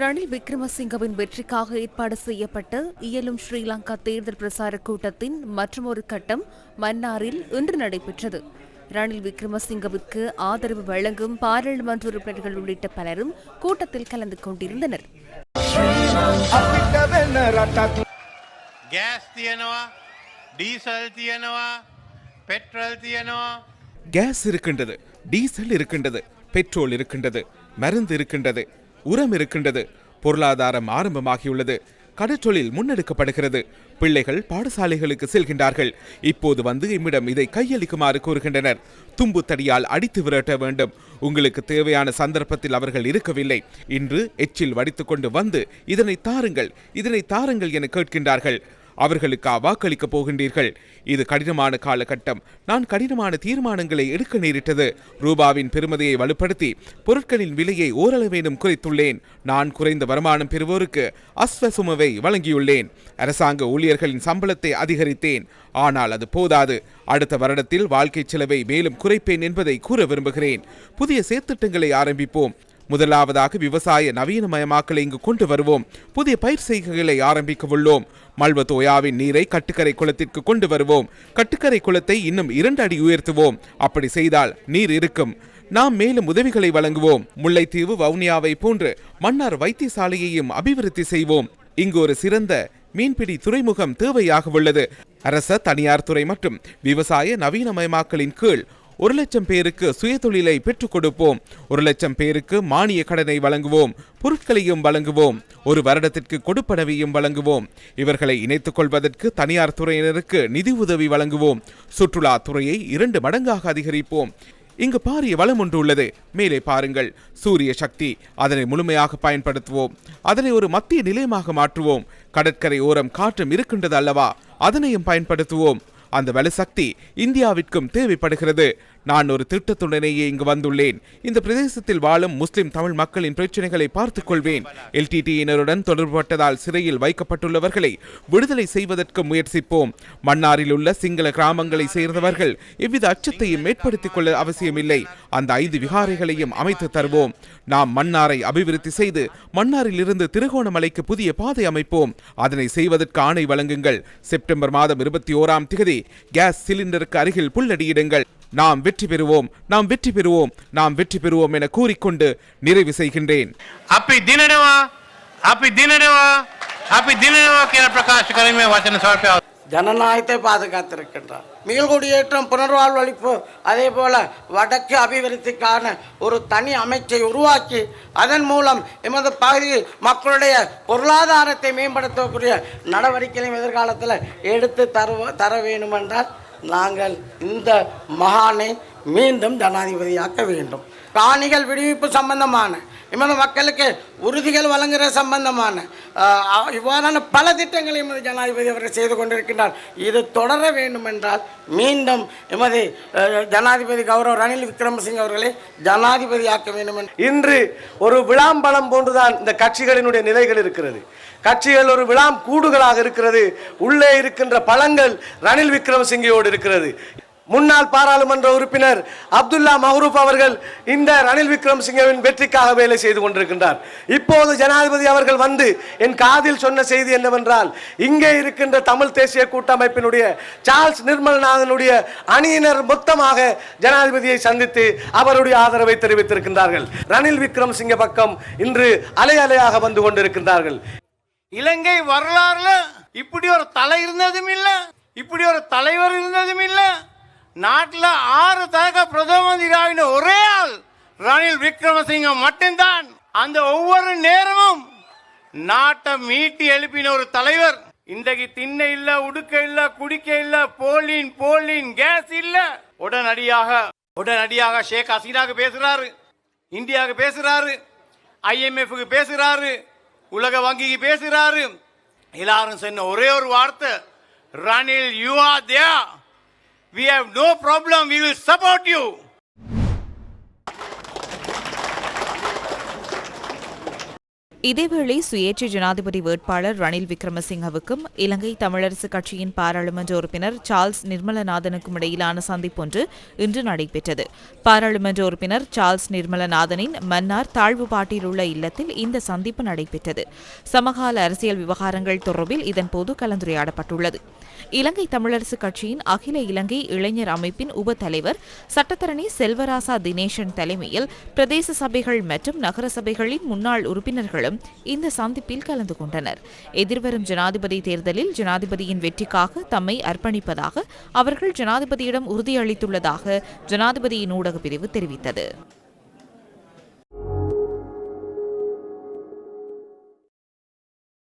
ரணில் விக்ரமசிங்கவின் வெற்றிக்காக ஏற்பாடு செய்யப்பட்ட இயலும் ஸ்ரீலங்கா தேர்தல் பிரசார கூட்டத்தின் மற்றொரு கட்டம் மன்னாரில் இன்று நடைபெற்றது. ரணில் விக்ரமசிங்கவிற்கு ஆதரவு வழங்கும் பாராளுமன்ற உறுப்பினர்கள் உள்ளிட்ட பலரும் கூட்டத்தில் கலந்து கொண்டிருந்தனர். கேஸ் இருக்கின்றது டீசல் இருக்கின்றது பெட்ரோல் இருக்கின்றது. மருந்து இருக்கின்றது உரம் இருக்கின்றது. பொருளாதாரம் ஆரம்பமாகியுள்ளது. கடற்றொழில் முன்னெடுக்கப்படுகிறது. பிள்ளைகள் பாடசாலைகளுக்கு செல்கின்றார்கள். இப்போது வந்து இம்மிடம் இதை கையளிக்குமாறு கூறுகின்றனர். தும்பு தடியால் அடித்து விரட்ட வேண்டும். உங்களுக்கு தேவையான சந்தர்ப்பத்தில் அவர்கள் இருக்கவில்லை. இன்று எச்சில் வடித்துக்கொண்டு வந்து இதனை தாருங்கள் இதனை தாருங்கள் என கேட்கின்றார்கள். அவர்களுக்கா வாக்களிக்கப் போகின்றீர்கள். இது கடினமான காலகட்டம். நான் கடினமான தீர்மானங்களை எடுக்க நேரிட்டது. ரூபாவின் பெருமதியை வலுப்படுத்தி பொருட்களின் விலையை ஓரளவேனும் குறைத்துள்ளேன். நான் குறைந்த வருமானம் பெறுவோருக்கு அஸ்வசுமவை வழங்கியுள்ளேன். அரசாங்க ஊழியர்களின் சம்பளத்தை அதிகரித்தேன். ஆனால் அது போதாது. அடுத்த வருடத்தில் வாழ்க்கை செலவை மேலும் குறைப்பேன் என்பதை கூற விரும்புகிறேன். புதிய சேர்த்திட்டங்களை ஆரம்பிப்போம். முதலாவதாக விவசாய நவீனமயமாக்கலை இங்கு கொண்டு வருவோம். புதிய பயிர் செய்கைகளை ஆரம்பிக்க உள்ளோம். மல்வத்தோயாவின் நீரை கட்டுக்கரை குளத்திற்கு கொண்டு வருவோம். கட்டுக்கரை குளத்தை இன்னும் இரண்டு அடி உயர்த்துவோம். அப்படி செய்தால் நீர் இருக்கும். நாம் மேலும் உதவிகளை வழங்குவோம். முல்லைத்தீவு வவுனியாவை போன்று மன்னார் வைத்தியசாலையையும் அபிவிருத்தி செய்வோம். இங்கு ஒரு சிறந்த மீன்பிடி துறைமுகம் தேவையாக உள்ளது. அரச தனியார் துறை மற்றும் விவசாய நவீனமயமாக்கலின் கீழ் ஒரு லட்சம் பேருக்கு சுயதொழிலை பெற்றுக் கொடுப்போம். ஒரு லட்சம் பேருக்கு மானிய கடனை வழங்குவோம். பொருட்களையும் வழங்குவோம். ஒரு வருடத்திற்கு கொடுப்பனவையும் வழங்குவோம். இவர்களை இணைத்துக் கொள்வதற்கு தனியார் துறையினருக்கு நிதி உதவி வழங்குவோம். சுற்றுலா துறையை இரண்டு மடங்காக அதிகரிப்போம். இங்கு பாரிய வளம் ஒன்று உள்ளது. மேலே பாருங்கள். சூரிய சக்தி அதனை முழுமையாக பயன்படுத்துவோம். அதனை ஒரு மத்திய நிலையமாக மாற்றுவோம். கடற்கரை ஓரம் காற்றும் இருக்கின்றது அல்லவா? அதனையும் பயன்படுத்துவோம். அந்த வலுசக்தி இந்தியாவிற்கும் தேவைப்படுகிறது. நான் ஒரு திட்டத்துடனேயே இங்கு வந்துள்ளேன். இந்த பிரதேசத்தில் வாழும் முஸ்லிம் தமிழ் மக்களின் பிரச்சனைகளை பார்த்துக் கொள்வேன் எல்டிடியினருடன் தொடர்புபட்டதால் சிறையில் வைக்கப்பட்டுள்ளவர்களை விடுதலை செய்வதற்கு முயற்சிப்போம். மன்னாரில் உள்ள சிங்கள கிராமங்களை சேர்ந்தவர்கள் எவ்வித அச்சத்தையும் ஏற்படுத்திக் கொள்ள அவசியமில்லை. அந்த ஐந்து விகாரைகளையும் அமைத்து தருவோம். நாம் மன்னாரை அபிவிருத்தி செய்து மன்னாரில் இருந்து திருகோணமலைக்கு புதிய பாதை அமைப்போம். அதனை செய்வதற்கு ஆணை வழங்குங்கள். செப்டம்பர் மாதம் இருபத்தி ஓராம் திகதி கேஸ் சிலிண்டருக்கு அருகில் புல்லடியிடுங்கள். நாம் வெற்றி பெறுவோம் நாம் வெற்றி பெறுவோம் நாம் வெற்றி பெறுவோம் என கூறிக்கொண்டு நிறைவு செய்கின்றேன். அப்படி தினடவா அப்படி தினடவா அப்படி தினடவா கேர பிரகாஷ் கலைமை வசன சாப்பியா ஜனநாயகத்தை பாதுகாத்திருக்கின்றார். மீள்குடியேற்றம் புனர்வாழ்வளிப்பு அதே போல வடக்கு அபிவிருத்திக்கான ஒரு தனி அமைச்சை உருவாக்கி அதன் மூலம் எமது பகுதியில் மக்களுடைய பொருளாதாரத்தை மேம்படுத்தக்கூடிய நடவடிக்கைகளையும் எதிர்காலத்தில் எடுத்து தருவ தர வேண்டுமென்றால் நாங்கள் இந்த மகானை மீண்டும் ஜனாதிபதியாக்க வேண்டும். காணிகள் விடுவிப்பு சம்பந்தமான இம்மன மக்களுக்கு உறுதிகள் வழங்குகிற சம்பந்தமான இவ்வாறான பல திட்டங்களை எமது ஜனாதிபதி அவர்கள் செய்து கொண்டிருக்கின்றார். இது தொடர வேண்டும் என்றால் மீண்டும் எமது ஜனாதிபதி கௌரவ ரணில் விக்ரமசிங் அவர்களை ஜனாதிபதியாக்க வேண்டும் என்று இன்று ஒரு விளாம்பலம் போன்றுதான் இந்த கட்சிகளினுடைய நிலைகள் இருக்கிறது. கட்சிகள் ஒரு விளாம் கூடுகளாக இருக்கிறது. உள்ளே இருக்கின்ற பழங்கள் ரணில் விக்ரமசிங்கையோடு இருக்கிறது. முன்னாள் பாராளுமன்ற உறுப்பினர் அப்துல்லா மஹரூப் அவர்கள் இந்த ரணில் விக்ரமசிங்கவின் வெற்றிக்காக வேலை செய்து கொண்டிருக்கின்றார். இப்போது ஜனாதிபதி அவர்கள் வந்து என் காதில் சொன்ன செய்தி என்னவென்றால் இங்கே இருக்கின்ற தமிழ் தேசிய கூட்டமைப்பினுடைய சார்ல்ஸ் நிர்மல்நாதனுடைய அணியினர் மொத்தமாக ஜனாதிபதியை சந்தித்து அவருடைய ஆதரவை தெரிவித்திருக்கின்றார்கள். ரணில் விக்ரமசிங்க பக்கம் இன்று அலை அலையாக வந்து கொண்டிருக்கின்றார்கள். இலங்கை வரலாறுல இப்படி ஒரு தலை இருந்ததும் இல்லை இப்படி ஒரு தலைவர் இருந்ததும் இல்லை நாட்டில் ஆறு தக பிரதம மந்திரி ஒரே ஆள் ரணில் விக்ரமசிங்க மட்டும்தான். அந்த ஒவ்வொரு நேரமும் நாட்டை மீட்டி எழுப்பின ஒரு தலைவர். இன்றைக்கு திண்ணை இல்ல உடுக்க இல்ல குடிக்க இல்ல போலின் போலின் கேஸ் இல்ல. உடனடியாக உடனடியாக ஷேக் ஹசீனாக்கு பேசுறாரு. இந்தியாவுக்கு பேசுறாரு. ஐஎம்எஃப்க்கு பேசுறாரு. உலக வங்கிக்கு பேசுறாரு. எல்லாரும் சொன்ன ஒரே ஒரு வார்த்தை Ranil you are there we have no problem. We will support you. இதேவேளை சுயேட்சை ஜனாதிபதி வேட்பாளர் ரணில் விக்ரமசிங்கவுக்கும் இலங்கை தமிழரசு கட்சியின் பாராளுமன்ற உறுப்பினர் சார்ல்ஸ் நிர்மலநாதனுக்கும் இடையிலான சந்திப்பொன்று இன்று நடைபெற்றது பாராளுமன்ற உறுப்பினர் சார்ல்ஸ் நிர்மலநாதனின் மன்னார் தாழ்வுபாட்டில் உள்ள இல்லத்தில் இந்த சந்திப்பு நடைபெற்றது சமகால அரசியல் விவகாரங்கள் தொடர்பில் இதன்போது கலந்துரையாடப்பட்டுள்ளது இலங்கை தமிழரசு கட்சியின் அகில இலங்கை இளைஞர் அமைப்பின் உப தலைவர் சட்டத்தரணி செல்வராசா தினேசன் தலைமையில் பிரதேச சபைகள் மற்றும் நகர சபைகளின் முன்னாள் உறுப்பினர்களும் இந்த சந்திப்பில் கலந்து கொண்டனர். எதிர்வரும் ஜனாதிபதி தேர்தலில் ஜனாதிபதியின் வெற்றிக்காக தம்மை அர்ப்பணிப்பதாக அவர்கள் ஜனாதிபதியிடம் உறுதியளித்துள்ளதாக ஜனாதிபதியின் ஊடக பிரிவு தெரிவித்தது.